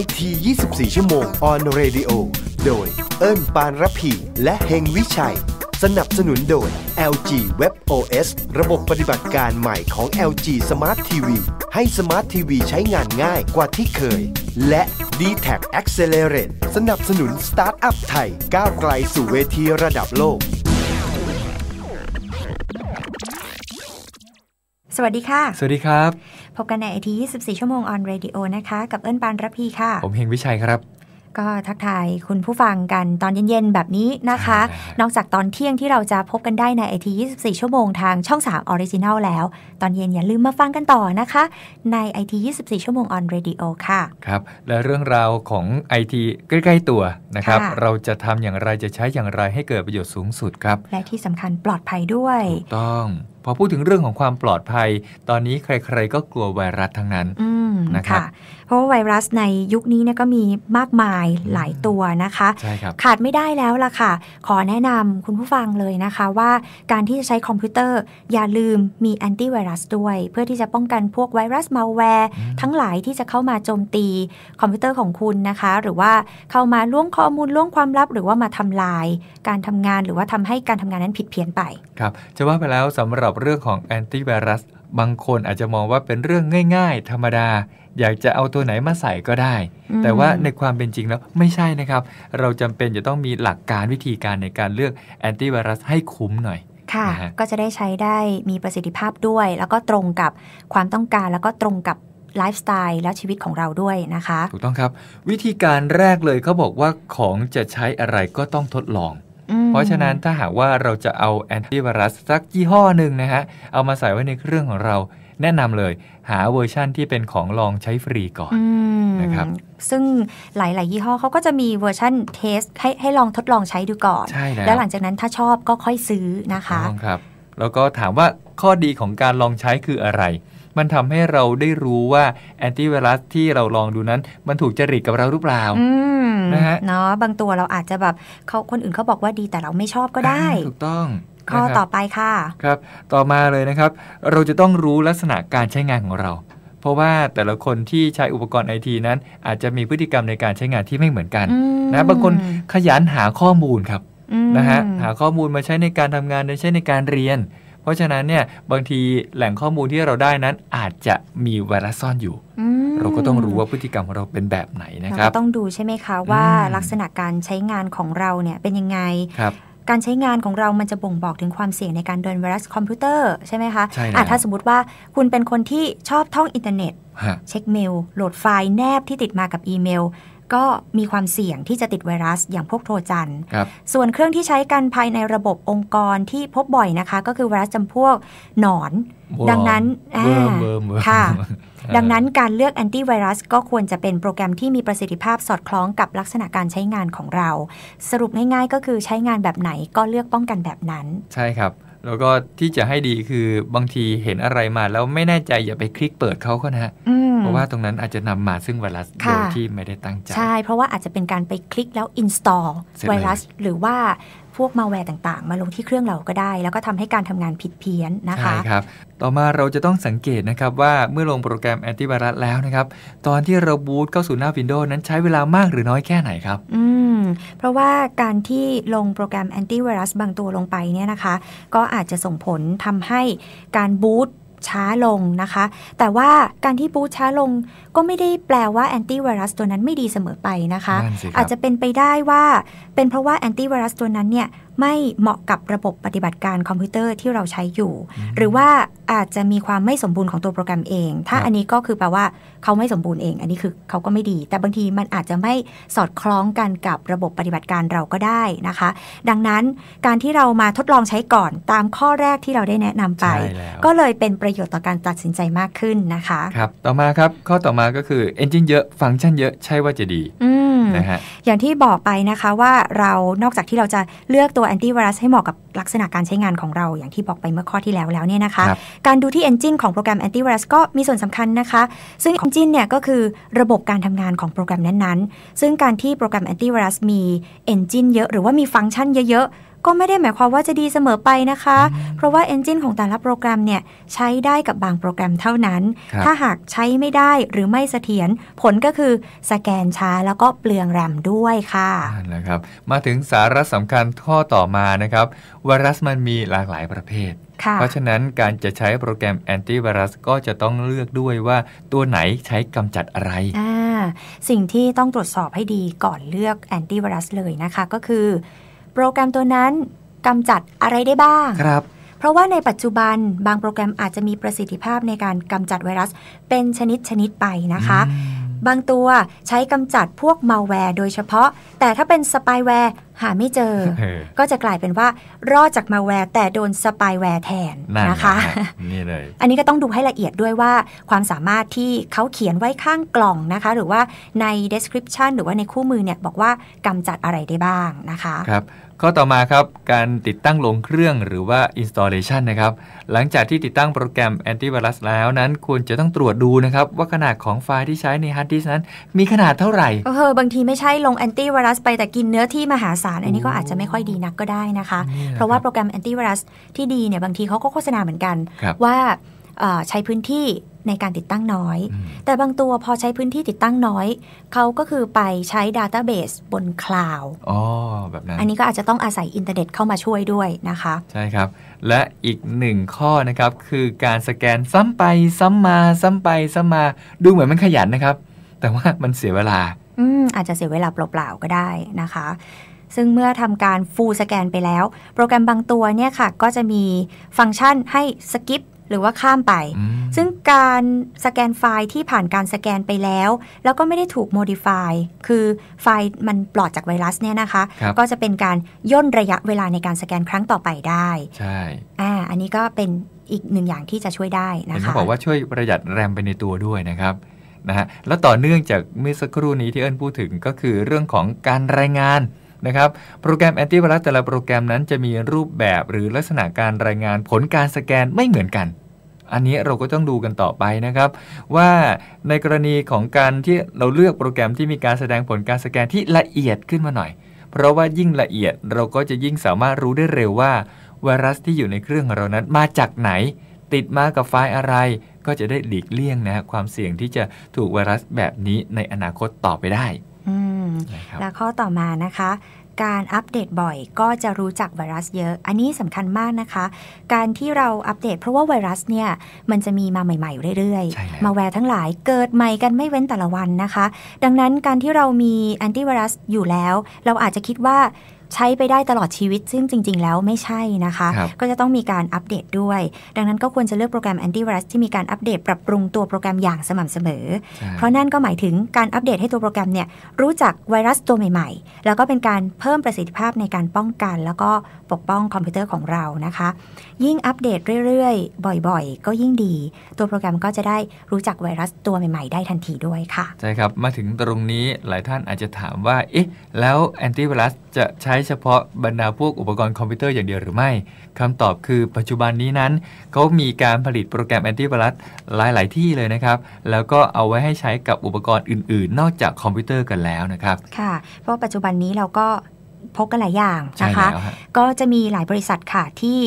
IT 24 ชั่วโมง on radio โดย เอิ้นปานรพี และเฮงวิชัย สนับสนุนโดย LG Web OS ระบบปฏิบัติการใหม่ของ LG Smart TV ให้ Smart TV ใช้งานง่ายกว่าที่เคย และ d t a c Accelerate สนับสนุนสตาร์ทอัพไทย ก้าวไกลสู่เวทีระดับโลก สวัสดีค่ะ สวัสดีครับ พบกันในไอที24 ชั่วโมงออนเรดิโอนะคะ กับเอิญปานรพีค่ะ ผมเฮงวิชัยครับ ก็ทักทายคุณผู้ฟังกันตอนเย็นๆ แบบนี้นะคะใช่นอกจากตอนเที่ยงที่เราจะพบกันได้ในไอที24 ชั่วโมงทางช่อง3ออริจินัลแล้ว ตอนเย็นอย่าลืมมาฟังกันต่อนะคะ ในไอที24 ชั่วโมงออนเรดิโอค่ะ ครับ และเรื่องราวของไอทีใกล้ๆตัวนะครับค่ะเราจะทำอย่างไรจะใช้อย่างไรให้เกิดประโยชน์สูงสุดครับ และที่สำคัญปลอดภัยด้วยถูกต้องพอพูดถึงเรื่องของความปลอดภัย ตอนนี้ใคร ๆ ก็กลัวไวรัสทั้งนั้นอืม นะครับค่ะเพราะว่าไวรัสในยุคนี้เนี่ยก็มีมากมายหลายตัวนะคะใช่ครับขาดไม่ได้แล้วล่ะค่ะ ขอแนะนำคุณผู้ฟังเลยนะคะว่าการที่จะใช้คอมพิวเตอร์อย่าลืมมีแอนตี้ไวรัสด้วย เพื่อที่จะป้องกันพวกไวรัสมาแวร์อืมทั้งหลายที่จะเข้ามาโจมตีคอมพิวเตอร์ของคุณนะคะ หรือว่าเข้ามาล่วงข้อมูลล่วงความลับ หรือว่ามาทำลาย การทำงานหรือว่าทำให้การทำงานนั้นผิดเพี้ยนไปครับจะว่าไปแล้วสำหรับเรื่องของแอนตี้ไวรัส บางคนอาจจะมองว่าเป็นเรื่องง่าย ๆ ธรรมดา อยากจะเอาตัวไหนมาใส่ก็ได้อืมแต่ว่าในความเป็นจริงแล้วไม่ใช่นะครับ เราจำเป็นจะต้องมีหลักการวิธีการในการเลือกแอนตี้ไวรัสให้คุ้มหน่อยค่ะนะฮะก็จะได้ใช้ได้มีประสิทธิภาพด้วย แล้วก็ตรงกับความต้องการแล้วก็ตรงกับไลฟ์สไตล์และชีวิตของเราด้วยนะคะ ถูกต้องครับ วิธีการแรกเลยเขาบอกว่าของจะใช้อะไรก็ต้องทดลองอืม เพราะฉะนั้นถ้าหากว่าเราจะเอาแอนตี้ไวรัสสักยี่ห้อหนึ่งนะฮะ เอามาใส่ไว้ในเครื่องของเราแนะนำเลย หาเวอร์ชั่นที่เป็นของลองใช้ฟรีก่อนอืมนะครับซึ่งหลาย ๆ ยี่ห้อเขาก็จะมีเวอร์ชันเทสให้ให้ลองทดลองใช้ดูก่อน ใช่แล้วแล้วหลังจากนั้นถ้าชอบก็ค่อยซื้อนะคะต้องครับ แล้วก็ถามว่าข้อดีของการลองใช้คืออะไร มันทำให้เราได้รู้ว่าแอนตี้ไวรัสที่เราลองดูนั้น มันถูกจริตกับเราหรือเปล่าอืมนะฮะเนาะบางตัวเราอาจจะแบบเขาคนอื่นเขาบอกว่าดีแต่เราไม่ชอบก็ได้ถูกต้องข้อนะครับต่อไปค่ะครับ ต่อมาเลยนะครับ เราจะต้องรู้ลักษณะการใช้งานของเรา เพราะว่าแต่ละคนที่ใช้อุปกรณ์ไอทีนั้น อาจจะมีพฤติกรรมในการใช้งานที่ไม่เหมือนกันอืมนะบางคนขยันหาข้อมูลครับอืมนะฮะหาข้อมูลมาใช้ในการทำงานใช้ในการเรียน เพราะฉะนั้นเนี่ยบางทีแหล่งข้อมูลที่เราได้นั้นอาจจะมีไวรัสซ่อนอยู่อืมเราก็ต้องรู้ว่าพฤติกรรมของเราเป็นแบบไหนนะเราครับก็ต้องดูใช่ไหมคะว่าอืมลักษณะการใช้งานของเราเนี่ยเป็นยังไงครับการใช้งานของเรามันจะบ่งบอกถึงความเสี่ยงในการโดนไวรัสคอมพิวเตอร์ใช่ไหมคะใช่แล้วอะถ้าสมมติว่าคุณเป็นคนที่ชอบท่องอินเทอร์เน็ตฮะเช็คเมล โหลดไฟล์แนบที่ติดมากับอีเมล ก็มีความเสี่ยงที่จะติดไวรัสอย่างพวกโทรจันทร์ครับส่วนเครื่องที่ใช้กันภายในระบบองค์กรที่พบบ่อยนะคะ ก็คือไวรัสจำพวกหนอน ดังนั้นอ่าเวิร์มเวิร์มเวิร์มค่ะอ่าดังนั้นการเลือกแอนตี้ไวรัสก็ควรจะเป็นโปรแกรมที่มีประสิทธิภาพสอดคล้องกับลักษณะการใช้งานของเรา สรุปง่ายๆ ก็คือใช้งานแบบไหนก็เลือกป้องกันแบบนั้น ใช่ครับ แล้วก็ที่จะให้ดีคือบางทีเห็นอะไรมาแล้วไม่แน่ใจอย่าไปคลิกเปิดเขาก็นะฮะอืมเพราะว่าตรงนั้นอาจจะนำมาซึ่งไวรัสค่ะโดยที่ไม่ได้ตั้งใจ ใช่ เพราะว่าอาจจะเป็นการไปคลิกแล้ว install เสร็จเลยไวรัส หรือว่า พวกมาแวร์ต่างๆ มาลงที่เครื่องเราก็ได้ แล้วก็ทำให้การทำงานผิดเพี้ยนนะคะใช่ครับ ต่อมาเราจะต้องสังเกตนะครับว่าเมื่อลงโปรแกรมแอนตี้ไวรัสแล้วนะครับตอนที่เราบูตเข้าสู่หน้า Windows นั้นใช้เวลามากหรือน้อยแค่ไหนครับ อืม เพราะว่าการที่ลงโปรแกรมแอนตี้ไวรัสบางตัวลงไปเนี่ยนะคะ ก็อาจจะส่งผลทำให้การบูต ช้าลงนะคะ แต่ว่าการที่บูตช้าลงก็ไม่ได้แปลว่าแอนตี้ไวรัสตัวนั้นไม่ดีเสมอไปนะคะนั่นสิครับอาจจะเป็นไปได้ว่าเป็นเพราะว่าแอนตี้ไวรัสตัวนั้นเนี่ย ไม่เหมาะกับระบบปฏิบัติการคอมพิวเตอร์ที่เราใช้อยู่ หรือว่าอาจจะมีความไม่สมบูรณ์ของตัวโปรแกรมเอง ถ้าครับอันนี้ก็คือแปลว่าเขาไม่สมบูรณ์เอง อันนี้คือเขาก็ไม่ดี แต่บางทีมันอาจจะไม่สอดคล้องกันกับระบบปฏิบัติการเราก็ได้นะคะ ดังนั้นการที่เรามาทดลองใช้ก่อนตามข้อแรกที่เราได้แนะนำไปใช่แล้วก็เลยเป็นประโยชน์ต่อการตัดสินใจมากขึ้นนะคะ ครับ ต่อมาครับ ข้อต่อมาก็คือ Engine เยอะ ฟังก์ชันเยอะ ใช่ว่าจะดี อืม นะฮะอย่างที่บอกไปนะคะว่าเรานอกจากที่เราจะเลือกตัวแอนตี้ไวรัสให้เหมาะกับลักษณะการใช้งานของเราอย่างที่บอกไปเมื่อข้อที่แล้วแล้วเนี่ยนะคะครับการดูที่ Engine ของโปรแกรมแอนตี้ไวรัสก็มีส่วนสำคัญนะคะ ซึ่ง Engine เนี่ยก็คือระบบการทำงานของโปรแกรมนั้นๆ ซึ่งการที่โปรแกรมแอนตี้ไวรัสมี Engine เยอะหรือว่ามีฟังก์ชันเยอะๆ ก็ไม่ได้หมายความว่าจะดีเสมอไปนะคะ เพราะว่า Engine ของแต่ละโปรแกรมเนี่ยใช้ได้กับบางโปรแกรมเท่านั้นครับถ้าหากใช้ไม่ได้หรือไม่เสถียรผลก็คือสแกนช้าแล้วก็เปลืองแรมด้วยค่ะนั่นแหละครับมาถึงสาระสำคัญข้อต่อมานะครับไวรัสมันมีหลากหลายประเภทค่ะเพราะฉะนั้นการจะใช้โปรแกรมแอนตี้ไวรัสก็จะต้องเลือกด้วยว่าตัวไหนใช้กำจัดอะไรอ่าสิ่งที่ต้องตรวจสอบให้ดีก่อนเลือกแอนตี้ไวรัสเลยนะคะ ก็คือ โปรแกรมตัวนั้นกำจัดอะไรได้บ้างครับ เพราะว่าในปัจจุบันบางโปรแกรมอาจจะมีประสิทธิภาพในการกำจัดไวรัส เป็นชนิดชนิดๆไปนะคะ บางตัวใช้กำจัดพวกมัลแวร์โดยเฉพาะ แต่ถ้าเป็นสปายแวร์หาไม่เจอเออก็จะกลายเป็นว่ารอดจากมัลแวร์แต่โดนสปายแวร์แทนนั่นนะคะฮนี่เลยอันนี้ก็ต้องดูให้ละเอียดด้วยว่าความสามารถที่เขาเขียนไว้ข้างกล่องนะคะ หรือว่าใน description หรือว่าในคู่มือเนี่ยบอกว่ากำจัดอะไรได้บ้างนะคะครับข้อต่อมาครับ การติดตั้งลงเครื่องหรือว่า installation นะครับ หลังจากที่ติดตั้งโปรแกรมแอนตี้ไวรัสแล้วนั้นควรจะต้องตรวจดูนะครับ ว่าขนาดของไฟล์ที่ใช้ในฮาร์ดดิสก์นั้น มีขนาดเท่าไหร่เออบางทีไม่ใช่ลงแอนตี้ไวรัสไปแต่กินเนื้อที่มหาศาลอันนี้ก็อาจจะไม่ค่อยดีนักก็ได้นะคะนี่แหละเพราะว่าโปรแกรมแอนตี้ไวรัสที่ดีเนี่ยบางทีเขาก็โฆษณาเหมือนกันครับว่าเอ่อใช้พื้นที่ในการติดตั้งน้อยอืมแต่บางตัวพอใช้พื้นที่ติดตั้งน้อย เขาก็คือไปใช้ดัตต้าเบสบนคลาวด์อ๋อแบบนั้น อันนี้ก็อาจจะต้องอาศัยอินเทอร์เน็ตเข้ามาช่วยด้วยนะคะ ใช่ครับ และอีกหนึ่งข้อนะครับ คือการสแกนซ้ำไปซ้ำมาซ้ำไปซ้ำมา ดูเหมือนมันขยันนะครับ แต่ว่ามันเสียเวลา อืมอาจจะเสียเวลาเปล่าๆก็ได้นะคะ ซึ่งเมื่อทำการฟูลสแกนไปแล้ว โปรแกรมบางตัวเนี่ยค่ะ ก็จะมีฟังก์ชันให้สกิปหรือว่าข้ามไปอืมซึ่งการสแกนไฟล์ที่ผ่านการสแกนไปแล้ว แล้วก็ไม่ได้ถูกโมดิฟายคือไฟล์มันปลอดจากไวรัสเนี่ยนะคะครับก็จะเป็นการย่นระยะเวลาในการสแกนครั้งต่อไปได้ ใช่อ่าอันนี้ก็เป็นอีกหนึ่งอย่างที่จะช่วยได้เห็นะนคะเขาบอกว่าช่วยประหยัดแรมไปในตัวด้วยนะครับนะฮะแล้วต่อเนื่องจากเมื่อสักครู่นี้ที่เอิญพูดถึงก็คือเรื่องของการรายงาน นะครับ โปรแกรมแอนตี้ไวรัสแต่ละโปรแกรมนั้นจะมีรูปแบบหรือลักษณะการรายงานผลการสแกนไม่เหมือนกัน อันนี้เราก็ต้องดูกันต่อไปนะครับ ว่าในกรณีของการที่เราเลือกโปรแกรมที่มีการแสดงผลการสแกนที่ละเอียดขึ้นมาหน่อย เพราะว่ายิ่งละเอียดเราก็จะยิ่งสามารถรู้ได้เร็วว่าไวรัสที่อยู่ในเครื่องของเรานั้นมาจากไหน ติดมากับไฟล์อะไร ก็จะได้หลีกเลี่ยงนะความเสี่ยงที่จะถูกไวรัสแบบนี้ในอนาคตต่อไปได้ และข้อต่อมานะคะ การอัปเดตบ่อยก็จะรู้จักไวรัสเยอะ อันนี้สำคัญมากนะคะ การที่เราอัปเดตเพราะว่าไวรัสเนี่ยมันจะมีมาใหม่ๆเรื่อยใช่แล้วมาแวร์ทั้งหลายเกิดใหม่กันไม่เว้นแต่ละวันนะคะ ดังนั้นการที่เรามีแอนตี้ไวรัสอยู่แล้ว เราอาจจะคิดว่า ใช้ไปได้ตลอดชีวิต ซึ่งจริง ๆ แล้วไม่ใช่นะคะครับก็จะต้องมีการอัปเดตด้วย ดังนั้นก็ควรจะเลือกโปรแกรมแอนตี้ไวรัสที่มีการอัปเดตปรับปรุงตัวโปรแกรมอย่างสม่ำเสมอใช่เพราะนั่นก็หมายถึงการอัปเดตให้ตัวโปรแกรมเนี่ยรู้จักไวรัสตัวใหม่ ๆ แล้วก็เป็นการเพิ่มประสิทธิภาพในการป้องกัน แล้วก็ปกป้องคอมพิวเตอร์ของเรานะคะ ยิ่งอัปเดตเรื่อยๆ บ่อยๆ ก็ยิ่งดี ตัวโปรแกรมก็จะได้รู้จักไวรัสตัวใหม่ ๆ ได้ทันทีด้วยค่ะ ใช่ครับ มาถึงตรงนี้หลายท่านอาจจะถามว่า เอ๊ะ แล้วแอนตี้ไวรัส จะใช้เฉพาะบรรดาพวกอุปกรณ์คอมพิวเตอร์อย่างเดียวหรือไม่คำตอบคือปัจจุบันนี้นั้น เขามีการผลิตโปรแกรมแอนตี้ไวรัสหลาย ๆ ที่เลยนะครับ แล้วก็เอาไว้ให้ใช้กับอุปกรณ์อื่น ๆ นอกจากคอมพิวเตอร์กันแล้วนะครับ ค่ะ เพราะปัจจุบันนี้เราก็พกกันหลายอย่างใช่นะคะแล้วฮะก็จะมีหลายบริษัทค่ะที่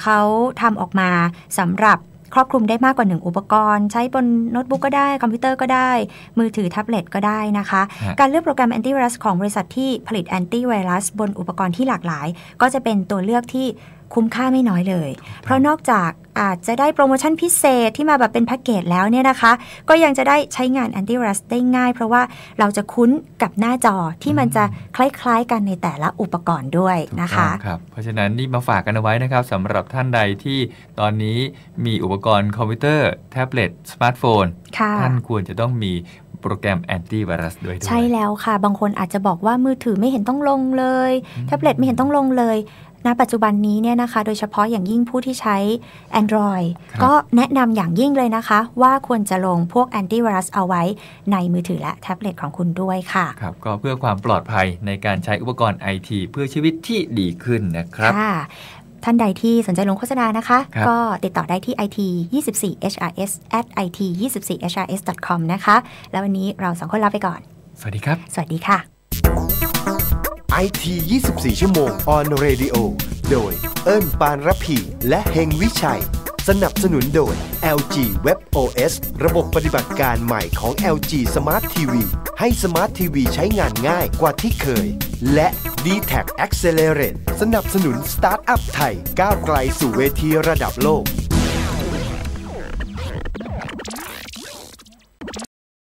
เขาทำออกมาสำหรับ ครอบคลุมได้มากกว่าหนึ่งอุปกรณ์ ใช้บนโน้ตบุ๊กก็ได้ คอมพิวเตอร์ก็ได้ มือถือแท็บเล็ตก็ได้นะคะฮะการเลือกโปรแกรมแอนตี้ไวรัสของบริษัทที่ผลิตแอนตี้ไวรัสบนอุปกรณ์ที่หลากหลาย ก็จะเป็นตัวเลือกที่ คุ้มค่าไม่น้อยเลย เพราะนอกจากอาจจะได้โปรโมชั่นพิเศษที่มาแบบเป็นแพ็กเกจแล้วเนี่ยนะคะ ก็ยังจะได้ใช้งานแอนตี้ไวรัสได้ง่าย เพราะว่าเราจะคุ้นกับหน้าจอที่มันจะคล้ายๆ กันในแต่ละอุปกรณ์ด้วยนะคะถูกต้องครับเพราะฉะนั้นนี่มาฝากกันเอาไว้นะครับสำหรับท่านใดที่ตอนนี้มีอุปกรณ์คอมพิวเตอร์แท็บเล็ตสมาร์ทโฟนค่ะท่านควรจะต้องมีโปรแกรมแอนตี้ไวรัสด้วยด้วยใช่แล้วค่ะ บางคนอาจจะบอกว่ามือถือไม่เห็นต้องลงเลย แท็บเล็ตไม่เห็นต้องลงเลย ณปัจจุบันนี้เนี่ยนะคะ โดยเฉพาะอย่างยิ่งผู้ที่ใช้ Android ครับก็แนะนำอย่างยิ่งเลยนะคะ ว่าควรจะลงพวกแอนตี้ไวรัสเอาไว้ในมือถือและแท็บเล็ตของคุณด้วยค่ะครับก็เพื่อความปลอดภัยในการใช้อุปกรณ์ไอทีเพื่อชีวิตที่ดีขึ้นนะครับค่ะท่านใดที่สนใจลงโฆษณานะคะครับก็ติดต่อได้ที่ it 24 hrs at it 24 hrs com นะคะ แล้ววันนี้เราสองคนลาไปก่อน สวัสดีครับ สวัสดีค่ะ IT 24 ชั่วโมง on radio โดยเอิ้นปานรพีและเฮงวิชัย สนับสนุนโดย LG Web OS ระบบปฏิบัติการใหม่ของ LG Smart TV ให้ Smart TV ใช้งานง่ายกว่าที่เคย และ d t a c Accelerate สนับสนุนสตาร์ทอัพไทยก้าวไกลสู่เวทีระดับโลก